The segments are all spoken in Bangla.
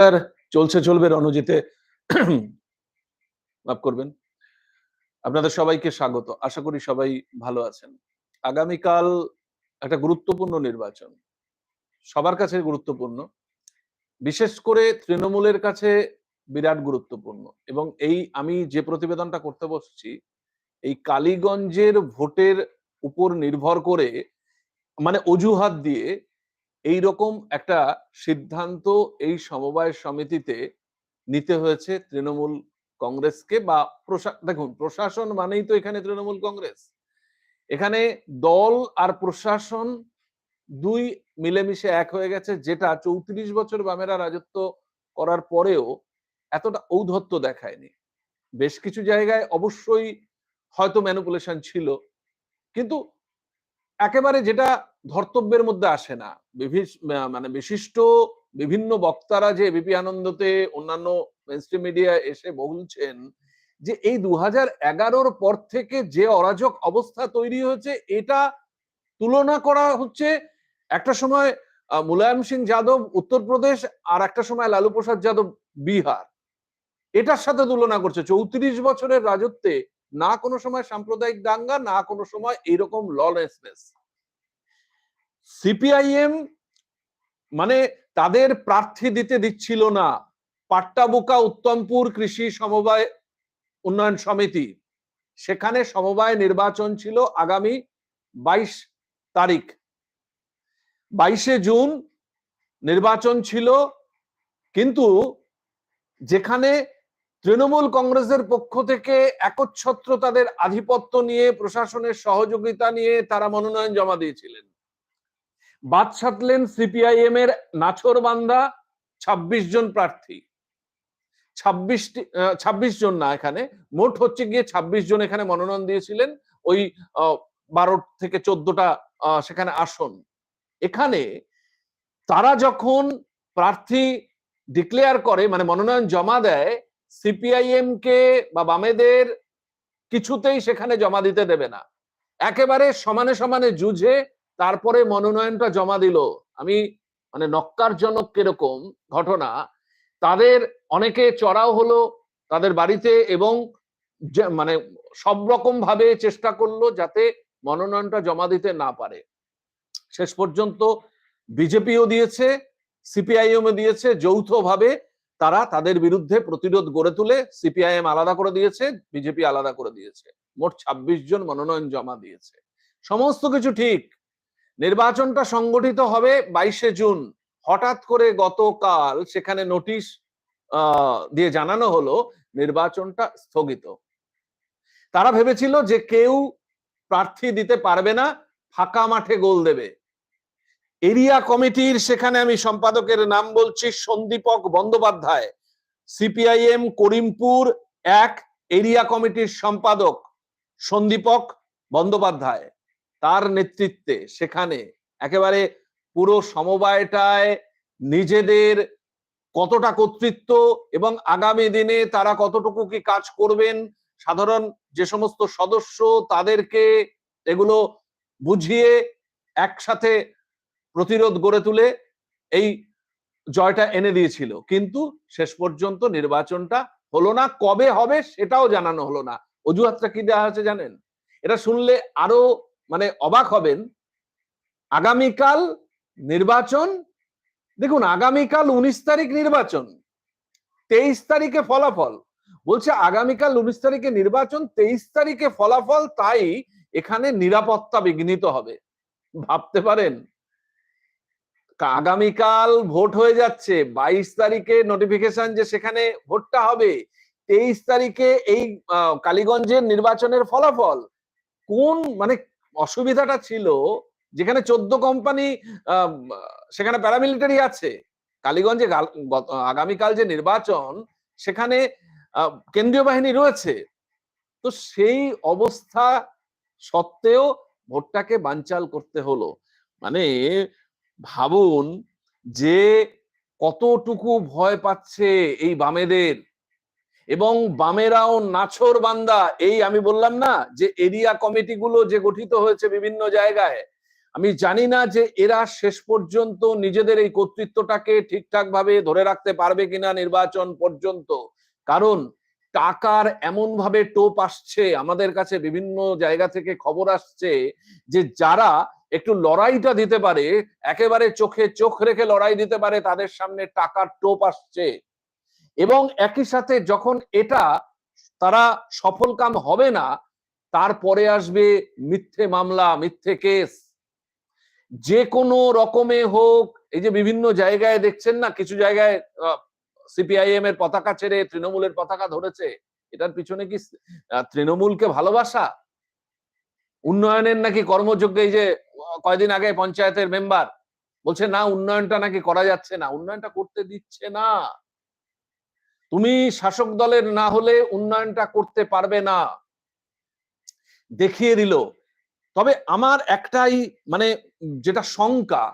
আর চলছে, চলবে রণজিতে। মাফ করবেন। আপনাদের সবাইকে স্বাগত। আশা করি সবাই ভালো আছেন। আগামীকাল একটা গুরুত্বপূর্ণ নির্বাচন। সবার কাছে গুরুত্বপূর্ণ। বিশেষ করে তৃণমূলের কাছে বিরাট গুরুত্বপূর্ণ। এবং এই আমি যে প্রতিবেদনটা করতে বসছি, এই কালীগঞ্জের ভোটের উপর নির্ভর করে মানে অজুহাত দিয়ে এই রকম একটা সিদ্ধান্ত এই সমবায় সমিতিতে নিতে হয়েছে তৃণমূল কংগ্রেসকে বা দেখুন প্রশাসন মানেই তো এখানে তৃণমূল কংগ্রেস। এখানে দল আর প্রশাসন দুই মিলেমিশে এক হয়ে গেছে, যেটা চৌত্রিশ বছর বামেরা রাজত্ব করার পরেও এতটা ঔদ্ধত্য দেখায়নি। বেশ কিছু জায়গায় অবশ্যই হয়তো ম্যানুপুলেশন ছিল। কিন্তু একেবারে যেটা ধর্তব্যের মধ্যে আসে না। মানে বিশিষ্ট বিভিন্ন বক্তারা যে এবিপি আনন্দতে অন্যান্য মিডিয়া এসে বলছেন যে এই দু হাজার পর থেকে যে অরাজক অবস্থা তৈরি হয়েছে, এটা তুলনা করা হচ্ছে একটা সময় মুলায়ম সিং যাদব উত্তরপ্রদেশ আর একটা সময় লালু প্রসাদ যাদব বিহার। এটার সাথে তুলনা করছে। চৌত্রিশ বছরের রাজত্বে না কোনো সময় সাম্প্রদায়িক দাঙ্গা, না কোনো সময় এইরকম ললেসনেস সিপিআইএম মানে তাদের প্রার্থী দিতে দিচ্ছিল না। পাট্টাবুকা উত্তমপুর কৃষি সমবায় উন্নয়ন সমিতি। সেখানে সমবায় নির্বাচন ছিল আগামী বাইশ তারিখ। বাইশে জুন নির্বাচন ছিল, কিন্তু যেখানে তৃণমূল কংগ্রেসের পক্ষ থেকে একচ্ছত্র তাদের আধিপত্য নিয়ে, প্রশাসনের সহযোগিতা নিয়ে তারা মনোনয়ন জমা দিয়েছিলেন। বাদ সাধলেন সিপিআইএম এর নাছরবান্দা ছাব্বিশ জন প্রার্থী। ছাব্বিশটি ছাব্বিশ জন না এখানে, মোট হচ্ছে গিয়ে ছাব্বিশ জন এখানে মনোনয়ন দিয়েছিলেন। ওই বারো থেকে চোদ্দটা সেখানে আসন। এখানে তারা যখন প্রার্থী ডিক্লেয়ার করে মানে মনোনয়ন জমা দেয় সিপিআইএম কে বা বামেদের কিছুতেই সেখানে জমা দিতে দেবে না। একেবারে সমানে সমানে যুঝে তারপরে মনোনয়নটা জমা দিল। আমি মানে নক্কারজনক কীরকম ঘটনা, তাদের অনেকে চড়াও হলো, তাদের বাড়িতে এবং মানে সব রকম ভাবে চেষ্টা করল যাতে মনোনয়নটা জমা দিতে না পারে। শেষ পর্যন্ত বিজেপিও দিয়েছে সিপিআইএম দিয়েছে, যৌথভাবে তারা তাদের বিরুদ্ধে প্রতিরোধ গড়ে তুলে সিপিআইএম আলাদা করে দিয়েছে, বিজেপি আলাদা করে দিয়েছে। মোট ২৬ জন মনোনয়ন জমা দিয়েছে। সমস্ত কিছু ঠিক। নির্বাচনটা সংগঠিত হবে বাইশে জুন। হঠাৎ করে গতকাল সেখানে নোটিশ দিয়ে জানানো হলো নির্বাচনটা স্থগিত। তারা ভেবেছিল যে কেউ প্রার্থী দিতে পারবে না, ফাঁকা মাঠে গোল দেবে। এরিয়া কমিটির সেখানে আমি সম্পাদকের নাম বলছি সন্দীপক বন্দ্যোপাধ্যায়, সিপিআইএম করিমপুর এক এরিয়া কমিটির সম্পাদক সন্দীপক বন্দ্যোপাধ্যায়। তার নেতৃত্বে সেখানে একেবারে পুরো সমবায়টায় নিজেদের কতটা কর্তৃত্ব এবং আগামী দিনে তারা কতটুকু কি কাজ করবেন, সাধারণ যে সমস্ত সদস্য তাদেরকে এগুলো বুঝিয়ে একসাথে প্রতিরোধ গড়ে তুলে এই জয়টা এনে দিয়েছিল। কিন্তু শেষ পর্যন্ত নির্বাচনটা হলো না, কবে হবে সেটাও জানানো হলো না। অজুহাতটা কি দেওয়া হয়েছে জানেন? এটা শুনলে আরও মানে অবাক হবেন। আগামীকাল নির্বাচন, দেখুন আগামীকাল উনিশ তারিখ নির্বাচন, তেইশ তারিখে ফলাফল। বলছে আগামীকাল উনিশ তারিখে নির্বাচন, তেইশ তারিখে ফলাফল, তাই এখানে নিরাপত্তা বিঘ্নিত হবে। ভাবতে পারেন? আগামীকাল ভোট হয়ে যাচ্ছে। বাইশ তারিখে নোটিফিকেশন যে সেখানে ভোটটা হবে। তেইশ তারিখে এই কালীগঞ্জের নির্বাচনের ফলাফল। কোন মানে অসুবিধাটা ছিল? যেখানে চোদ্দ কোম্পানি সেখানে প্যারামিলিটারি আছে। কালীগঞ্জে আগামীকাল যে নির্বাচন, সেখানে কেন্দ্রীয় বাহিনী রয়েছে। তো সেই অবস্থা সত্ত্বেও ভোটটাকে বানচাল করতে হলো। মানে ভাবুন যে কতটুকু ভয় পাচ্ছে এই বামেদের। এবং বামেরাও নাছর বান্দা, এই আমি বললাম না যে এরিয়া কমিটিগুলো যে গঠিত হয়েছে বিভিন্ন জায়গায়, আমি জানি না যে এরা শেষ পর্যন্ত নিজেদের এই কর্তৃত্বটাকে ঠিকঠাক ভাবে ধরে রাখতে পারবে কিনা নির্বাচন পর্যন্ত। কারণ টাকার এমন ভাবে টোপ আসছে, আমাদের কাছে বিভিন্ন জায়গা থেকে খবর আসছে যে যারা একটু লড়াইটা দিতে পারে, একেবারে চোখে চোখ রেখে লড়াই দিতে পারে, তাদের সামনে টাকার টোপ আসছে। এবং একই সাথে যখন এটা তারা সফল কাম হবে না, তারপরে আসবে মিথ্যে মামলা, মিথ্যে কেস। যে কোনো রকমে হোক, এই যে বিভিন্ন জায়গায় দেখছেন না, কিছু জায়গায় সিপিআইএম এর পতাকা ছেড়ে তৃণমূলের পতাকা ধরেছে, এটার পিছনে কি তৃণমূলকে ভালোবাসা? উন্নয়নের নাকি কর্মযোগ্য এই যে কয়দিন আগে পঞ্চায়েতের মেম্বার বলছে, না, উন্নয়নটা নাকি করা যাচ্ছে না, উন্নয়নটা করতে দিচ্ছে না। তুমি শাসক দলের না হলে উন্নয়নটা করতে পারবে না। দেখিয়ে দিল। তবে আমার একটাই মানে যেটা শঙ্কা,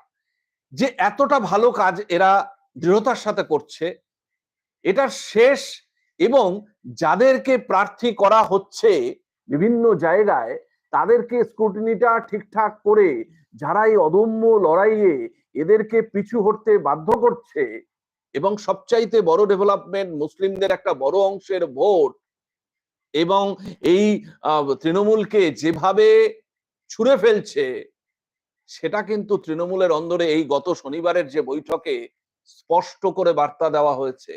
যে এতটা ভালো কাজ এরা দৃঢ়তার সাথে করছে, এটা শেষ এবং যাদেরকে প্রার্থী করা হচ্ছে বিভিন্ন জায়গায় তাদেরকে স্ক্রুটিনিটা ঠিকঠাক করে যারা এই অদম্য লড়াইয়ে এদেরকে পিছু হটতে বাধ্য করছে এবং সবচাইতে বড় ডেভেলপমেন্ট মুসলিমদের একটা বড় অংশের ভোট এবং এই তৃণমূলকে যেভাবে ছুঁড়ে ফেলছে, সেটা কিন্তু তৃণমূলের অন্দরে এই গত শনিবারের যে বৈঠকে স্পষ্ট করে বার্তা দেওয়া হয়েছে।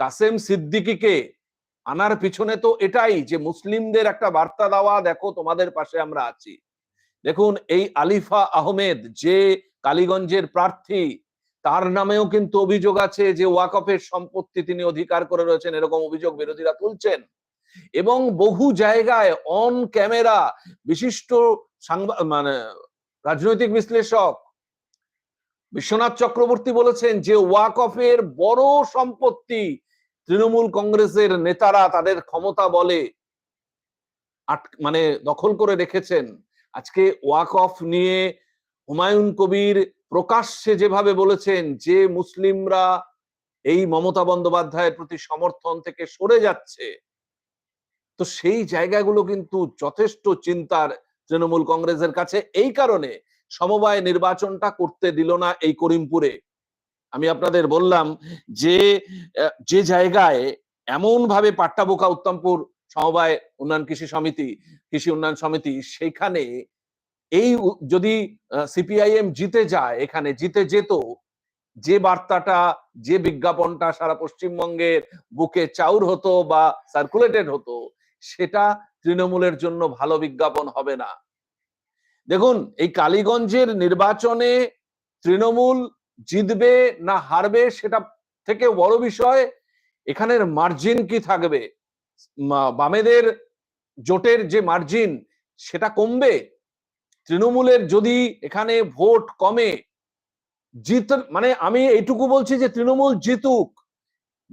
কাসেম সিদ্দিকিকে আনার পিছনে তো এটাই যে মুসলিমদের একটা বার্তা দেওয়া, দেখো তোমাদের পাশে আমরা আছি। দেখুন, এই আলিফা আহমেদ যে কালীগঞ্জের প্রার্থী, তার নামেও কিন্তু অভিযোগ আছে যে ওয়াকফের সম্পত্তি তিনি অধিকার করে রয়েছেন, এরকম অভিযোগ বিরোধীরা তুলছেন। এবং বহু জায়গায় অন ক্যামেরা বিশিষ্ট মানে রাজনৈতিক বিশ্লেষক বিশ্বনাথ চক্রবর্তী বলেছেন যে ওয়াকফের বড় সম্পত্তি তৃণমূল কংগ্রেসের নেতারা তাদের ক্ষমতা বলে মানে দখল করে রেখেছেন। আজকে ওয়াকফ নিয়ে হুমায়ুন কবির প্রকাশ্যে যেভাবে বলেছেন যে মুসলিমরা এই মমতা বন্দ্যোপাধ্যায়ের প্রতি সমর্থন থেকে সরে যাচ্ছে, তো সেই জায়গাগুলো কিন্তু যথেষ্ট চিন্তার তৃণমূল কংগ্রেসের কাছে। এই কারণে সমবায় নির্বাচনটা করতে দিল না এই করিমপুরে। আমি আপনাদের বললাম যে যে জায়গায় এমন ভাবে পাট্টাবোকা উত্তমপুর সমবায় উন্নয়ন কৃষি সমিতি, কৃষি উন্নয়ন সমিতি সেখানে এই যদি সিপিআইএম জিতে যায়, এখানে জিতে যেত, যে বার্তাটা, যে বিজ্ঞাপনটা সারা পশ্চিমবঙ্গের বুকে চাউর হতো বা সার্কুলেটেড হতো, সেটা তৃণমূলের জন্য ভালো বিজ্ঞাপন হবে না। দেখুন, এই কালীগঞ্জের নির্বাচনে তৃণমূল জিতবে না হারবে সেটা থেকে বড় বিষয়, এখানের মার্জিন কি থাকবে? বামেদের জোটের যে মার্জিন সেটা কমবে? তৃণমূলের যদি এখানে ভোট কমে, জিত মানে আমি এইটুকু বলছি যে তৃণমূল জিতুক,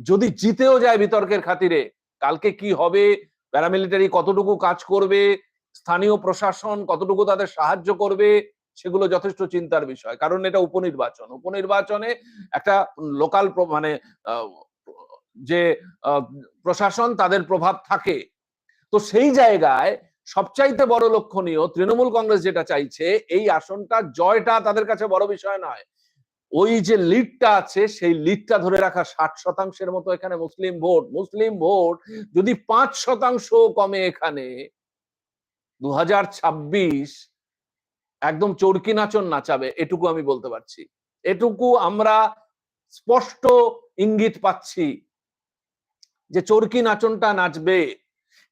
যদি জিতেও যায় বিতর্কের খাতিরে, কালকে কি হবে প্যারামিলিটারি কতটুকু কাজ করবে, স্থানীয় প্রশাসন কতটুকু তাদের সাহায্য করবে সেগুলো যথেষ্ট চিন্তার বিষয়। কারণ এটা উপনির্বাচন। উপনির্বাচনে একটা লোকাল মানে যে প্রশাসন তাদের প্রভাব থাকে। তো সেই জায়গায় সবচাইতে বড় লক্ষণীয় তৃণমূল কংগ্রেস যেটা চাইছে, এই আসনটা জয়টা তাদের কাছে বড় বিষয় নয়। ওই যে লিডটা আছে, সেই লিডটা ধরে রাখা ষাট শতাংশের মতো এখানে মুসলিম ভোট। মুসলিম ভোট যদি পাঁচ শতাংশ কমে এখানে দু হাজার ছাব্বিশ একদম চরকি নাচন নাচাবে, এটুকু আমি বলতে পারছি। এটুকু আমরা স্পষ্ট ইঙ্গিত পাচ্ছি যে চরকি নাচনটা নাচবে।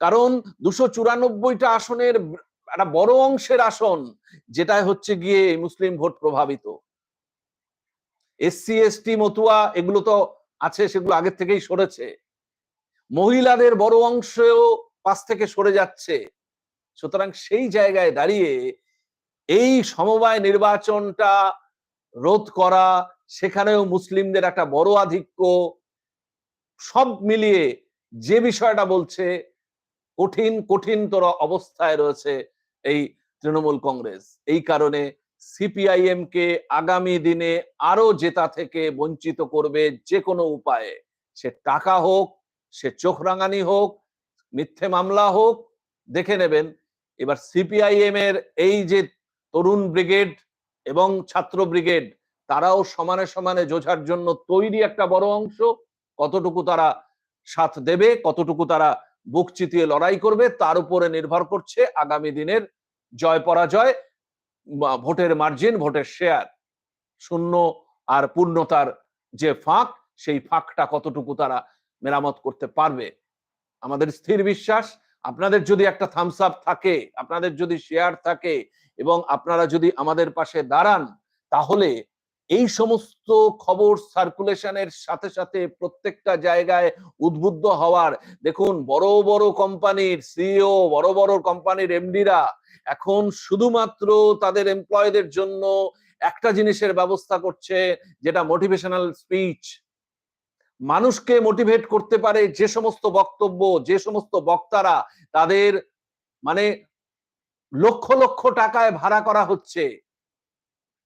কারণ দুশো চুরানব্বইটা আসনের একটা বড় অংশের আসন যেটা হচ্ছে গিয়ে মুসলিম ভোট প্রভাবিত। এসসি এসটি মতুয়া এগুলো তো আছে, সেগুলো আগের থেকেই সরেছে। মহিলাদের বড় অংশেও পাশ থেকে সরে যাচ্ছে। সুতরাং সেই জায়গায় দাঁড়িয়ে এই সমবায় নির্বাচনটা রোধ করা, সেখানেও মুসলিমদের একটা বড় আধিক্য। সব মিলিয়ে যে বিষয়টা বলছে, কঠিন, কঠিনতর অবস্থায় রয়েছে এই তৃণমূল কংগ্রেস। এই কারণে সিপিআইএম কে আগামী দিনে আরও জেতা থেকে বঞ্চিত করবে যে কোনো উপায়ে। সে টাকা হোক, সে চোখ রাঙানি হোক, মিথ্যে মামলা হোক, দেখে নেবেন। এবার সিপিআইএম এর এই যে তরুণ ব্রিগেড এবং ছাত্র ব্রিগেড, তারাও সমানে সমানে যোঝার জন্য তৈরি একটা বড় অংশ। কতটুকু তারা সাথ দেবে, কতটুকু তারা বুক চিতিয়ে লড়াই করবে, তার উপরে নির্ভর করছে আগামী দিনের জয় পরাজয় ভোটের মার্জিন ভোটের শেয়ার শূন্য আর পূর্ণতার যে ফাঁক, সেই ফাঁকটা কতটুকু তারা মেরামত করতে পারবে? আমাদের স্থির বিশ্বাস, আপনাদের যদি একটা থামস আপ থাকে, আপনাদের যদি শেয়ার থাকে এবং আপনারা যদি আমাদের পাশে দাঁড়ান, তাহলে এই সমস্ত খবর সার্কুলেশনের সাথে সাথে প্রত্যেকটা জায়গায় উদ্বুদ্ধ হওয়ার, দেখুন বড় বড় কোম্পানির সিও বড় বড় কোম্পানির এমডিরা এখন শুধুমাত্র তাদের এমপ্লয়ীদের জন্য একটা জিনিসের ব্যবস্থা করছে, যেটা মোটিভেশনাল স্পিচ মানুষকে মোটিভেট করতে পারে যে সমস্ত বক্তব্য, যে সমস্ত বক্তারা তাদের মানে লক্ষ লক্ষ টাকায় ভাড়া করা হচ্ছে।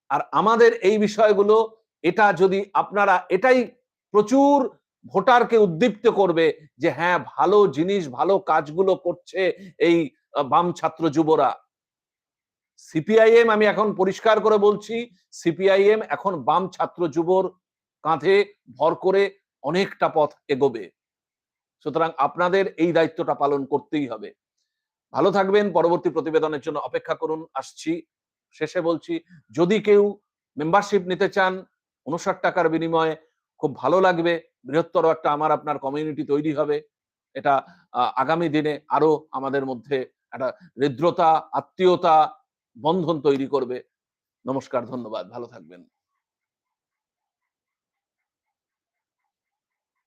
আর আমাদের এই বিষয়গুলো, এটা যদি আপনারা, এটাই প্রচুর ভোটারকে উদ্দীপ্ত করবে যে হ্যাঁ ভালো জিনিস, ভালো কাজগুলো করছে এই বাম ছাত্র যুবরা। সিপিআইএম আমি এখন পরিষ্কার করে বলছি, সিপিআইএম এখন বাম ছাত্র যুবর কাঁধে ভর করে অনেকটা পথ এগোবে। সুতরাং আপনাদের এই দায়িত্বটা পালন করতেই হবে। ভালো থাকবেন, পরবর্তী প্রতিবেদনের জন্য অপেক্ষা করুন, আসছি। শেষে বলছি, যদি কেউ মেম্বারশিপ নিতে চান উনষাট টাকার বিনিময়ে খুব ভালো লাগবে, বৃহত্তর একটা আমার আপনার কমিউনিটি তৈরি হবে। এটা আগামী দিনে আরও আমাদের মধ্যে একটা হৃদ্রতা, আত্মীয়তা বন্ধন তৈরি করবে। নমস্কার, ধন্যবাদ, ভালো থাকবেন।